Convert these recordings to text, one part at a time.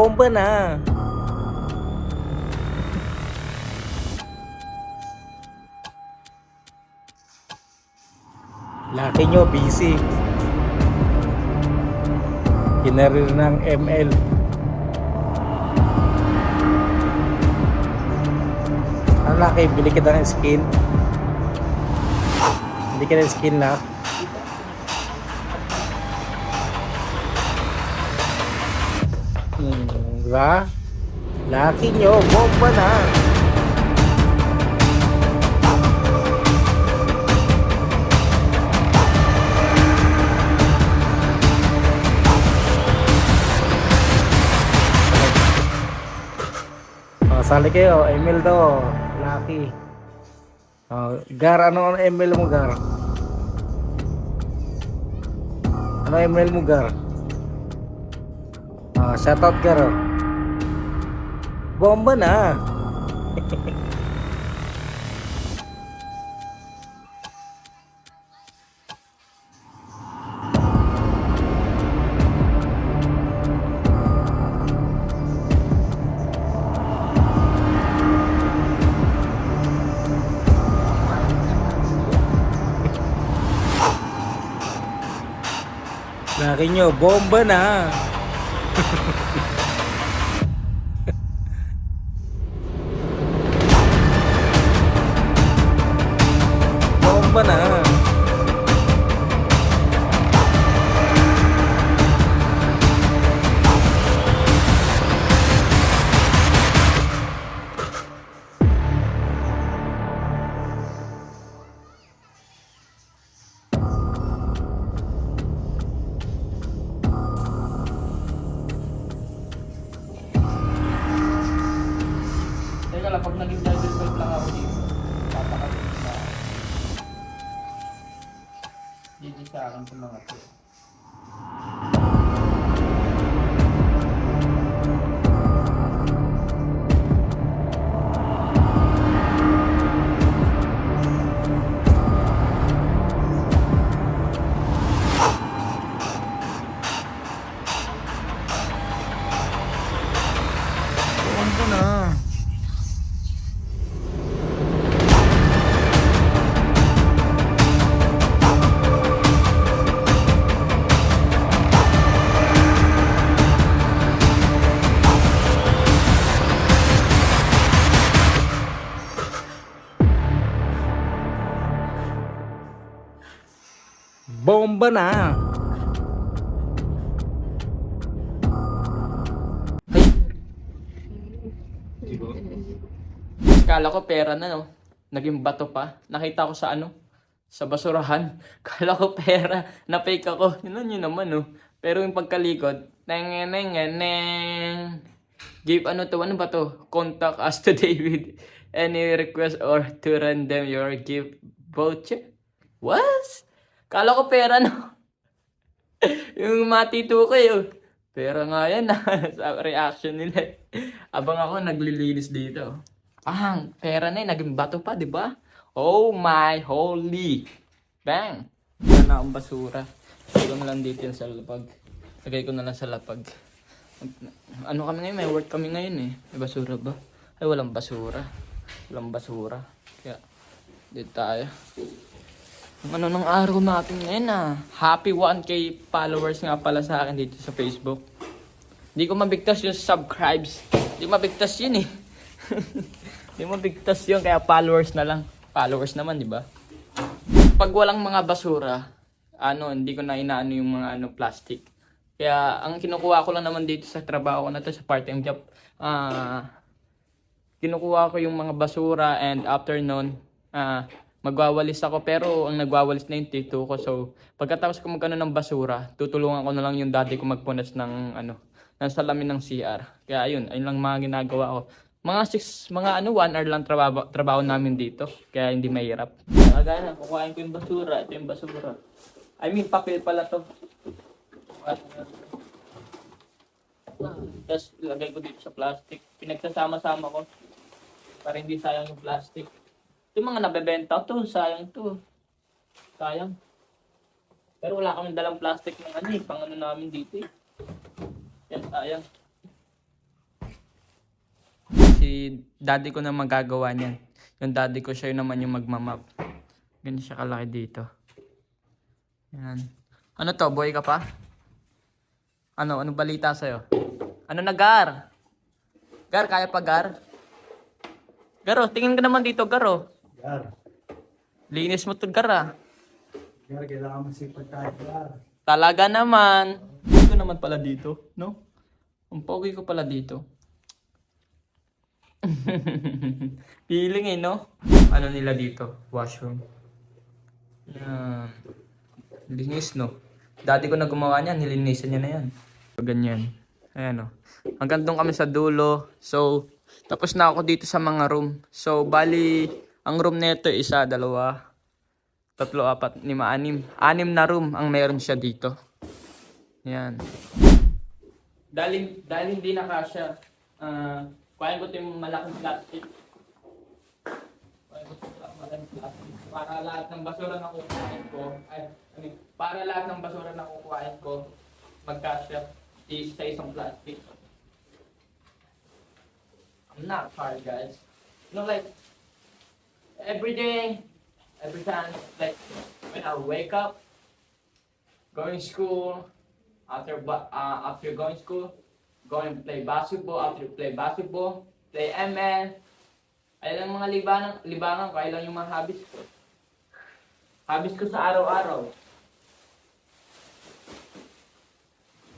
Bomba na. Laki nyo, busy. Kinarir ng ML. Ang laki, bili kita ng skin. Bili ka ng skin na. Hmm, di ba? Laki nyo, bomba na. Oh, sali kayo, Emil daw. Lucky. Oh, Gar, ano ang email mo, Gar? Ano email mo, Gar? Ah, shoutout, Gar. oh. Bomba na. Laki nyo, bomba na. i don't know mga to. Bomba na. Bomba na. Kala ko pera na no. Naging bato pa. Nakita ko sa ano? Sa basurahan. Kala ko pera. Na-fake ako. Yun yun naman no. Pero yung pagkalikod, neng neng neng Give ano to? Ano ba to? Contact us today with any request or to random your gift voucher. What? Kala ko pera no. yung matito ko yun. Pera nga yan na sa reaction nila. Abang ako naglilinis dito. Ah, pera na yun. Naging bato pa, di ba? Oh my holy. Bang! Wala na akong basura. Ko na lang dito yan sa lapag. Lagay ko na lang sa lapag. Ano kami ngayon? May work kami ngayon eh. May basura ba? Ay, walang basura. Walang basura. Kaya, dito tayo. Ano ng araw natin ngayon ah. Happy 1k followers nga pala sa akin dito sa Facebook. Hindi ko mabigtas yung subscribes. Hindi mabigtas yun eh. Hindi mabigtas yun, kaya followers na lang. Followers naman, di ba? Pag walang mga basura, ano, hindi ko na inaano yung mga ano, plastic. Kaya, ang kinukuha ko lang naman dito sa trabaho ko na to, sa part-time job, ah, kinukuha ko yung mga basura and after nun, ah, magwawalis ako pero ang nagwawalis na yung tito ko. So, pagkatapos ko magkano ng basura, tutulungan ko na lang yung daddy ko magpunas ng ano, ng salamin ng CR. Kaya ayun, ayun lang mga ginagawa ko. Mga six, mga ano, one hour lang trabaho, trabaho namin dito. Kaya hindi mahirap. Kagaya na, kukuhain ko yung basura. Ito yung basura. I mean, papel pala to. Tapos ilagay ko dito sa plastic. Pinagsasama-sama ko. Para hindi sayang yung plastic. Yung mga nabebenta to, sayang to. Sayang. Pero wala kami dalang plastic ng ano eh, pang ano namin dito eh. Sayang. Si daddy ko na magagawa niyan. Yung daddy ko siya yun naman yung magmamap. Ganyan siya kalaki dito. Yan. Ano to? Boy ka pa? Ano? Ano balita sa'yo? Ano na, Gar? Gar, kaya pa, Gar? Garo, tingin ka naman dito, Garo. Gar. Linis mo to, Gar, ah. Gar, kailangan masipag tayo, Gar. Talaga naman. Ito naman pala dito, no? Ang pogi ko pala dito. Feeling eh, no? Ano nila dito? Washroom. Yan. Linis, no? Dati ko na gumawa niyan, nilinisan niya na yan. So, ganyan. Ayan, no? Hanggang doon kami sa dulo. So, tapos na ako dito sa mga room. So, bali, ang room nito isa, dalawa, tatlo, apat, lima, anim. Anim na room ang meron siya dito. Yan. Dahil, dahil hindi na kasya, uh, kuhain ko ito yung malaking plastic. Kuhain ko ito yung malaking plastic. Para lahat ng basura na kukuhain ko, ay, I mean, para lahat ng basura na kukuhain ko, magkasya is sa isang plastic. I'm not hard, guys. You know, like, every day, every time, like, when I wake up, going to school, after uh, after going to school, going to play basketball, after play basketball, play ML, ayun lang mga libangan, libangan ko, ayun lang yung mga hobbies ko. Hobbies ko sa araw-araw.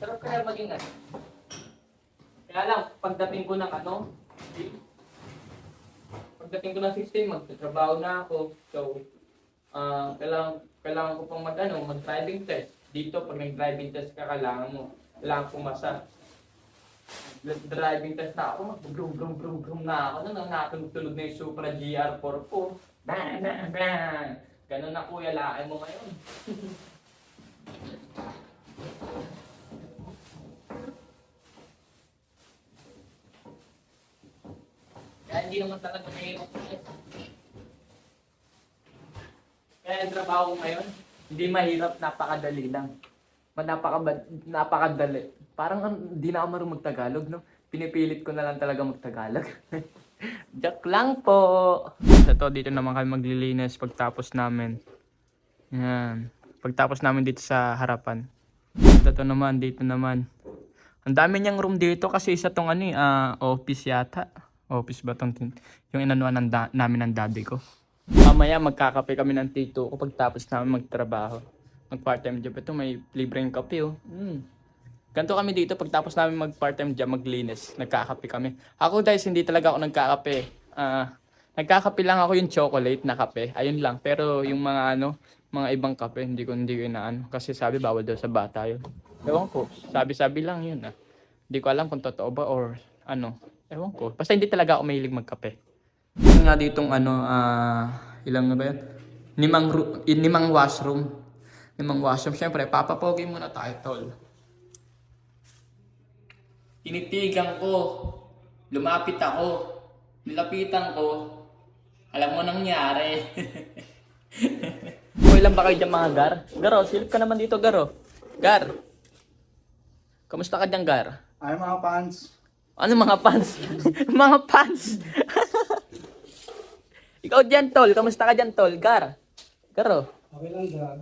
Pero kaya maging ano. Kaya lang, pagdating ko ng ano, pagdating ko ng 16, magtatrabaho na ako. So, ah kailangan, kailangan ko pang mag, ano, mag-driving test. Dito, pag nag-driving test ka, kailangan mo, kailangan pumasa. Driving test na ako, mag-brum brum brum brum na ako. Nung natulog na yung Supra GR4 ko. Bang, bang, bang. Ganun na kuya, lain mo ngayon. hindi naman talaga mahirap. Kaya ang trabaho ngayon, hindi mahirap, napakadali lang. Napaka, napakadali. Parang ang- hindi na ako marunong magtagalog, no? Pinipilit ko na lang talaga magtagalog. Joke lang po. Ito, dito naman kami maglilinis pagtapos namin. Yan. Pagtapos namin dito sa harapan. Ito naman, dito naman. Ang dami niyang room dito kasi isa tong ano ah, office yata. Office ba tong yung inanuan ng da- namin ng daddy ko. Mamaya magkakape kami ng tito ko pagtapos namin magtrabaho. Mag part-time job ito, may libreng kape oh. Mm. Ganito kami dito pagtapos namin mag part-time job, maglinis, nagkakape kami. Ako guys, hindi talaga ako nagkakape. Ah, nagkakape lang ako yung chocolate na kape. Ayun lang. Pero yung mga ano, mga ibang kape, hindi ko hindi ko inaano kasi sabi bawal daw sa bata yun. Ewan ko, sabi-sabi lang yun ah. Hindi ko alam kung totoo ba or ano. Ewan ko. Basta hindi talaga ako mahilig magkape. Yung nga ditong ano, ah, ilang na ba yan? Limang, ru- eh, washroom. Limang washroom. Siyempre, papapogi muna tayo, tol. Tinitigan ko. Lumapit ako. Nilapitan ko. Alam mo nangyari. Okay lang ba kayo dyan mga gar? Garo, silip ka naman dito, Garo. Gar. Kamusta ka dyan, Gar? Ay, mga fans. Ano mga pants? mga pants! Ikaw dyan, tol. Kamusta ka dyan, tol? Gar. Garo. Okay lang, Gar.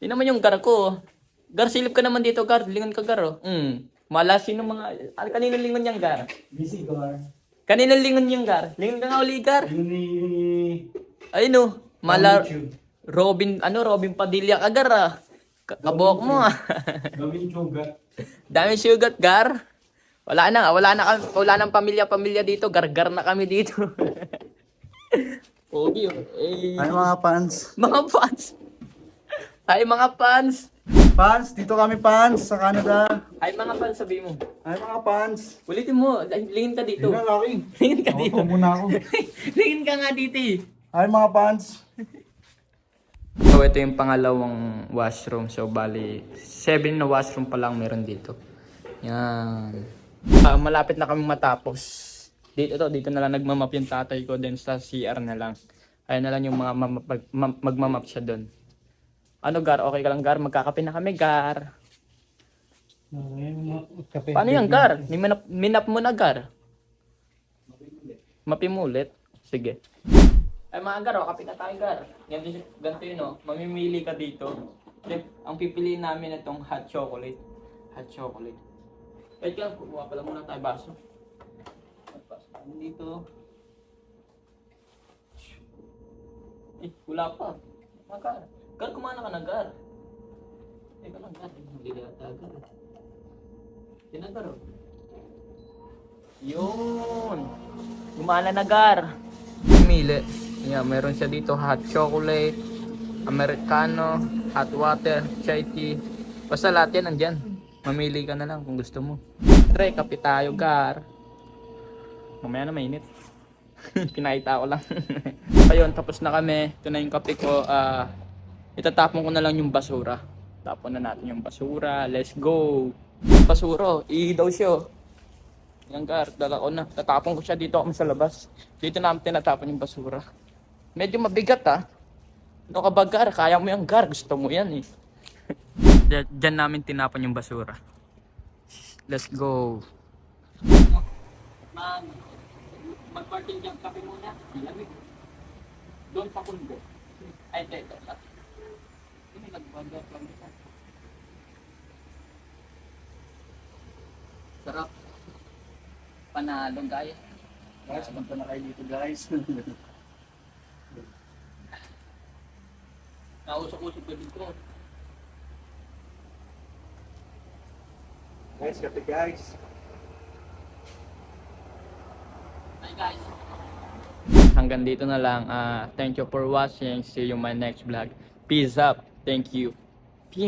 Yun naman yung gar ko. Gar, silip ka naman dito, Gar. Lingon ka, Gar. oh. Mm. Mala, sino mga... Ano, kanino lingon yung Gar? Busy, Gar. Kanino lingon yung Gar? Lingon ka nga uli, Gar. Yun ni... Ayun no. Mala... YouTube. Robin, ano, Robin Padilla ka, Gar, ah. Ka- Kabuhok mo, ah. Gawin sugat. Dami sugat, Gar. Wala na, wala na, kami- wala nang pamilya-pamilya dito. Gargar na kami dito. Pogi, oh. Eh, Ay, mga fans. mga fans. Ay, mga fans. Fans, dito kami fans sa Canada. Ay, mga fans, sabi mo. Ay, mga fans. Ulitin mo. Lingin ka dito. Yun na, Laki. Lingin ka dito. Ako muna ako. Lingin ka nga dito, eh. Ay, mga fans. So, ito yung pangalawang washroom. So, bali, seven na washroom pa lang meron dito. Yan. Ah, malapit na kami matapos. Dito to, dito na lang nagmamap yung tatay ko. Then sa CR na lang. Ayun na lang yung mga mamap, mag- magmamap siya doon. Ano, Gar? Okay ka lang, Gar? Magkakape na kami, Gar. Paano yan, Gar? Minap, minap mo na, Gar. Mapimulit. Sige. Ay mga Gar, oh, kape na tayo, Gar. Ganito, ganito yun, oh. Mamimili ka dito. Then, ang pipiliin namin itong hot chocolate. Hot chocolate. Wait ka, kumuha pala muna tayo baso. Baso dito. Eh, wala pa. Mga Gar. Kumana ka na, Gar. Teka lang, Gar. Hindi na ata, Gar. Tinagaro. Yun. Gumana na gar. Pumili. Yeah, meron siya dito hot chocolate, americano, hot water, chai tea. Basta lahat yan nandyan. Mamili ka na lang kung gusto mo. Tre, kape tayo gar. Mamaya na mainit. Pinakita ko lang. Ayun, tapos na kami. Ito na yung kape ko. Ah, itatapon ko na lang yung basura. Tapon na natin yung basura. Let's go. Basuro, i daw siya. oh. Yan gar, dala ko na. Tatapon ko siya dito kami sa labas. Dito namin tinatapon yung basura. Medyo mabigat ah. Ano ka ba gar? Kaya mo yan gar. Gusto mo yan eh. Diyan- namin tinapon yung basura. Let's go. Mag mag-parting jump kape muna. Lamig. Doon pa kundo. Ay, ito. Hindi nag-bundle lang. Sarap. Panalo guys. Guys, punta na kayo dito guys. Nausok-usok ko dito. Guys, kape guys. Hi guys. Hanggang dito na lang. Ah, thank you for watching. See you in my next vlog. Peace up. Thank you. Pew.